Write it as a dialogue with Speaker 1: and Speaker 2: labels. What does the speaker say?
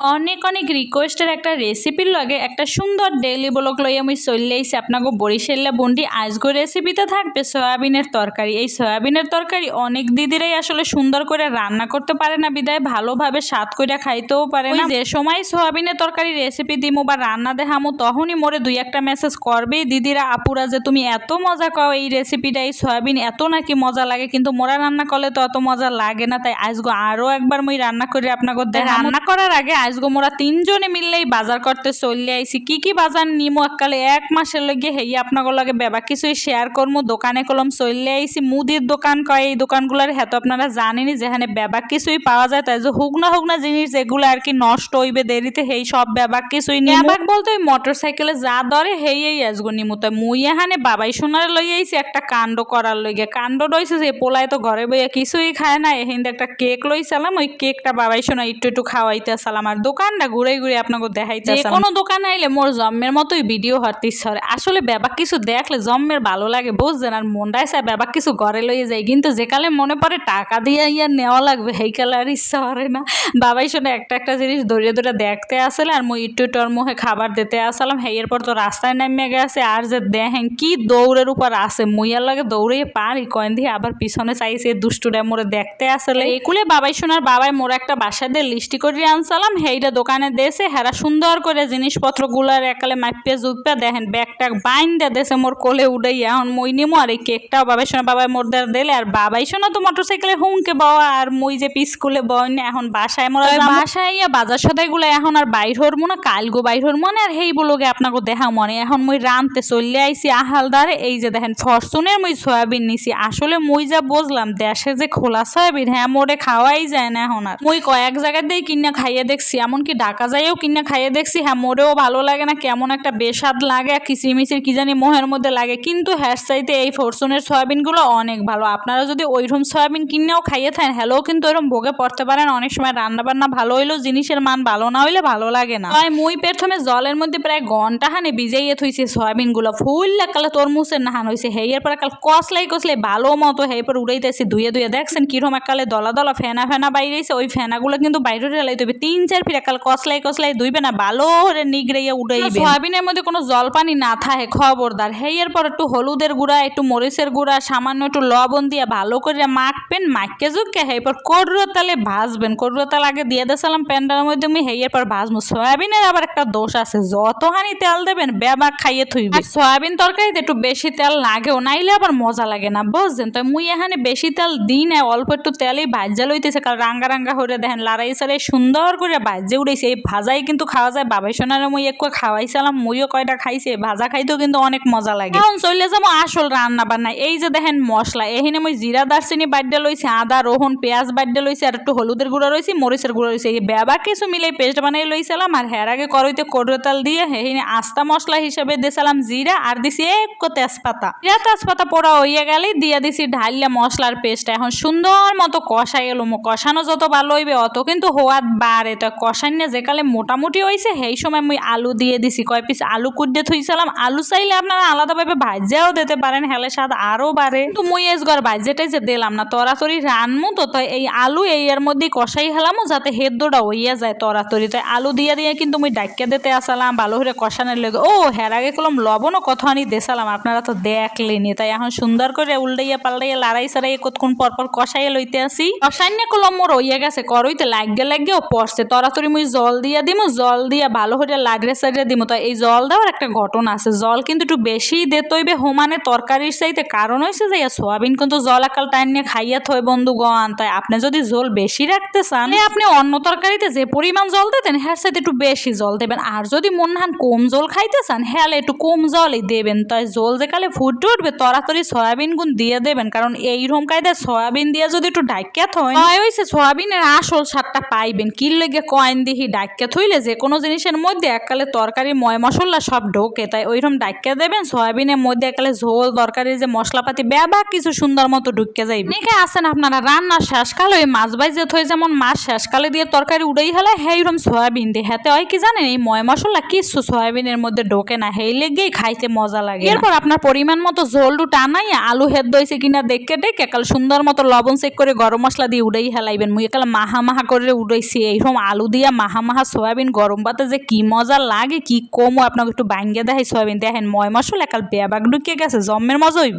Speaker 1: অনেক অনেক রিকোয়েস্টের একটা রেসিপির লগে একটা সুন্দর ডেইলি ব্লগ লই আমি চলে আইছি। আপনাকে বরিশাল্লা বন্ডি আজগো রেসিপিতে থাকবে সয়াবিনের তরকারি। এই সয়াবিনের তরকারি অনেক দিদিরাই আসলে সুন্দর করে রান্না করতে পারে না বিদায় ভালোভাবে স্বাদ করে খাইতেও পারে না। যে সময় সয়াবিনের তরকারি রেসিপি দিমু বা রান্না দেখামু তখনই মোরে দুই একটা মেসেজ করবেই দিদিরা আপুরা যে তুমি এত মজা কও এই রেসিপিটা এই সয়াবিন এত নাকি মজা লাগে কিন্তু মোরা রান্না করলে তো অত মজা লাগে না। তাই আজগো আরও একবার মই রান্না করে আপনাকে। রান্না করার আগে আজগো মোরা তিনজনে মিললেই বাজার করতে চলে আইছি। কি কি বাজার নিমু এককালে এক মাসের লগে হেই আপনাকে লগে বেবা কিছুই শেয়ার করমু দোকানে কলম চলে আইছি। মুদির দোকান কয় এই দোকানগুলার হেতো আপনারা জানেনই যেখানে বেবা কিছুই পাওয়া যায় তাই যে হুগনা হুগনা জিনিস যেগুলো আর কি নষ্ট হইবে দেরিতে হেই সব বেবা কিছুই নিয়ে বেবাক বলতে ওই মোটর সাইকেলে যা ধরে হেই এই আজগো নিমু। তাই মুই এখানে বাবাই সোনার লই আইছি একটা কাণ্ড করার লইগে। কাণ্ড রইছে যে পোলায় তো ঘরে বইয়া কিছুই খায় না এখান একটা কেক লইছিলাম ওই কেকটা বাবাই সোনা একটু একটু খাওয়াইতে আসলাম আর দোকানটা ঘুরে ঘুরে আপনাকে দেখাইতে যে কোনো দোকানে আইলে মোর জম্মের মতোই ভিডিও হরতে ইচ্ছা। আসলে ব্যাপাক কিছু দেখলে জম্মের ভালো লাগে বুঝছেন? আর মনটাই চায় ব্যাপাক কিছু ঘরে লইয়ে যায়। কিন্তু যেকালে মনে পড়ে টাকা দিয়ে ইয়া নেওয়া লাগবে সেই কালে আর ইচ্ছা করে না। বাবাই শোনে একটা একটা জিনিস ধরে ধরে দেখতে আসলে আর মুই একটু ওর মুখে খাবার দিতে আসলাম। হেই এরপর তো রাস্তায় নামিয়ে গেছে। আর যে দেখেন কি দৌড়ের উপর আছে মুইয়ার লাগে দৌড়ে পারি কয়েন দিয়ে আবার পিছনে চাইছে দুষ্টুরা মোরে দেখতে আসলে। একুলে বাবাই শোনার বাবাই মোর একটা বাসা দিয়ে লিস্টি করে আনসালাম হেইটা দোকানে দেশে হেরা সুন্দর করে জিনিসপত্রগুলার একালে মাপিয়ে জুপিয়া দেখেন ব্যাগটা বাইন দিয়ে দেশে মোর কোলে উড়াই এখন মই নিমো আর এই কেকটাও বাবাই শোনা বাবাই মোর দেয়ার দিলে আর বাবাই শোনা তো মোটর সাইকেলে হুমকে বাবা আর মই যে স্কুলে বয় না এখন বাসায় মোরা বাসায় ইয়া বাজার সদাই গুলো এখন আর বাইর হরমো না কালগো বাইর হরমো না আর হেই বলোগে আপনাকে দেখা মনে। এখন মই রানতে চললে আইছি আহালদারে এই যে দেখেন ফরচুনের মই সয়াবিন নিছি। আসলে মই যা বুঝলাম দেশে যে খোলা সয়াবিন হ্যাঁ মোরে খাওয়াই যায় না এখন আর। মই কয়েক জায়গা দিয়ে কিনা খাইয়ে দেখছি এমনকি ঢাকা যাইও কিনা খাইয়ে দেখছি হ্যাঁ মোরেও ভালো লাগে না, কেমন একটা বেস্বাদ লাগে কিচিরমিচির কি জানি মোহের মধ্যে লাগে। কিন্তু হ্যার চাইতে এই ফরচুনের সয়াবিনগুলো অনেক ভালো। আপনারা যদি ওইরকম সয়াবিন কিনেও খাইয়ে থাকেন, হ্যালো, কিন্তু ওইরকম ভোগে পড়তে পারেন, অনেক সময় রান্নাবান্না ভালো হইলেও জিনিসের মান ভালো না হইলে ভালো লাগে না। তাই মুই প্রথমে জলের মধ্যে প্রায় ঘণ্টা হানে ভিজাইয়ে থইছে সয়াবিনগুলো। ফুল কালে তরমুজের নাহান হয়েছে হেয়ের পর কাল কসলাই কসলাই ভালো মতো হেই পর উড়াইতেছি, ধুয়ে ধুয়ে। দেখছেন কীরকম একালে দলা দলা ফেনা ফেনা বাইরেছে ওই ফেনাগুলো কিন্তু বাইরে ঢেলাই তবে তিন চার ফিরে কাল কসলাই কসলাই ধুইবে না ভালো করে নিগড়াইয়া উড়াইবে। সয়াবিনের মধ্যে কোনো জল পানি না থাকে খবরদার। হেয়ের পর একটু হলুদের গুঁড়া একটু মরিচের গুঁড়া সামান্য একটু লবণ দিয়ে ভালো করে মাখবেন মাখকে জুকে হেই পর করুয়া তালে ভাজবেন। করুয়া তাল আগে দিয়ে দেছিলাম প্যান্ডার মধ্যে আমি হেয়ের পর ভাজবো। সয়াবিনের আবার একটা দোষ আছে যতখানি তেল দেবেন বেবাক খাইয়ে থইবে। আর সয়াবিন তরকারিতে একটু বেশি তেল লাগেও নাইলে আবার মজা লাগে না বুঝছেন? তো মুই এখানে বেশি তেল দিই না অল্প একটু তেলেই ভাজা লইতেছে কারণ রাঙ্গা রাঙ্গা হয়ে দেখেন লাড়াই সারাই সুন্দর করে ভাজে উড়েছে। এই ভাজাই কিন্তু খাওয়া যায়। বাবাই সোনারে মুই একটু খাওয়াইছিলাম মুইও কয়টা খাইছে। ভাজা খাইতেও কিন্তু অনেক মজা লাগে। এখন চলে যাব আসল রান্না বান্না এই যে দেখেন মশলা এখানে মুই জিরা দারচিনি বাড্ডে লইছি আদা রোহন পেঁয়াজ বাড্ডে লইছি আর একটু হলুদের গুঁড়া রয়েছে মরিচের গুঁড়ো রয়েছে এই বেবা কিছু মিলে পেস্ট বানাই লইছিলাম আর হের আগে করইতে করতাল দিয়ে হেহিনে আস্তা মশলা হিসেবে দিয়েছিলাম জিরা আর দিছি এক তেজপাতা। জিরা তেজপাতা পোড়া হইয়া গেলে দিয়ে দিছি ঢালিয়া মশলার পেস্ট এখন সুন্দর মতো কষাই গেল কষানো যত ভালো হইবে অত কিন্তু হওয়ার বাড়ে তো কষাইনে যেকালে মোটামুটি হয়েছে সেই সময় মুই আলু দিয়ে দিছি। কয় পিস আলু কুড়িয়ে থইছিলাম, আলু চাইলে আপনারা আলাদাভাবে ভাজ্যাও দিতে পারেন, হেলে স্বাদ আরও বাড়ে। কিন্তু মুই এস ঘর ভাজ্যাটাই যে দিলাম না তরাতরি রানমু তো, তাই এই আলু এই এর মধ্যে কষাই হেলামু, যাতে হেদ্দটা হইয়া যায় তরাতরি তাই আলু দিয়া দিয়ে কিন্তু মুই ডাক্কা দিতে আসালাম, ভালো করে কষানোর লেগে। ও, হের আগে কলম লবণও কত আনি দেশালাম, আপনারা তো দেখলেনি তাই এখন সুন্দর করে উল্টাইয়া পাল্টাইয়া লাড়াই সারাই কতক্ষণ পর পর কষাইয়া লইতে আসি। কষাইনে কলম মোর হইয়া গেছে করইতে লাগে ও পড়ছে তরাতরি মুই জল দিয়া দিমু, জল দিয়া ভালো করে লাড়িয়ে সাইডে দিমু। তো এই জল দেওয়ার একটা ঘটনা আছে। জল কিন্তু একটু বেশি দিতে হইবে হোমানে তরকারির চাইতে। কারণ হয়েছে যে সোয়াবিন কিন্তু জল একাল টাইম নিয়ে খাইয়া থই বন্ধুগণ। তাই আপনি যদি জল বেশি রাখতে চান আপনি অন্য তরকারিতে যে পরিমাণ জল দিতেন হ্যাঁ সাথে একটু বেশি জল দেবেন। আর যদি মন হান কম জল খাইতে চান হ্যাঁ একটু কম জলই দেবেন। তাই জল যে কালে ফুটে উঠবে তরাতরি সয়াবিন গুণ দিয়ে দেবেন। কারণ এই রকম কায়দায় সয়াবিন দিয়ে যদি একটু ডাক্কা থয় হয় হইছে সয়াবিনের আসল স্বাদটা পাইবেন। কি লেগে কয়েন দিহি ডাক্কা থইলে যে কোনো জিনিসের মধ্যে এককালে তরকারি, ময় মশলা সব ঢোকে। তাই ওইরকম ডাক্কা দেবেন, সয়াবিনের মধ্যে এককালে ঝোল তরকারি যে মশলাপাতি ব্যাবা কিছু সুন্দর মতো ঢুকে যাইবে। অনেকে আছেন আপনারা, রান্না শেষকালে ওই মাছ বাইজে থই যেমন মাছ শেষকালে দিয়ে তরকারি উড়াই হলে হেইরম সয়াবিন দিয়ে হাতে হয় কি জানেন, এই ময় মশলা কিছু সয়াবিনের মধ্যে ঢোকে না হেই লেগেই খাইতে মজা লাগে। এরপর আপনার পরিমাণ মতো ঝোলটু টানাই আলু হেদ্দ হয়েছে কিনা দেখে দেখে একাল সুন্দর মতো লবণ চেক করে গরম মশলা দিয়ে উড়াই হেলাইবেন। মুই একাল মাহা মাহা করে উড়াইছি, এইরকম আলু দিয়া মাহা মাহা সয়াবিন গরম ভাতে যে কি মজা লাগে, কি কমও আপনাকে একটু বাঙ্গে দেখাই সয়াবিন। দেখেন, ময় মশলা একাল বেবাক ঢুকিয়ে গেছে জম্মের মজা হইবে।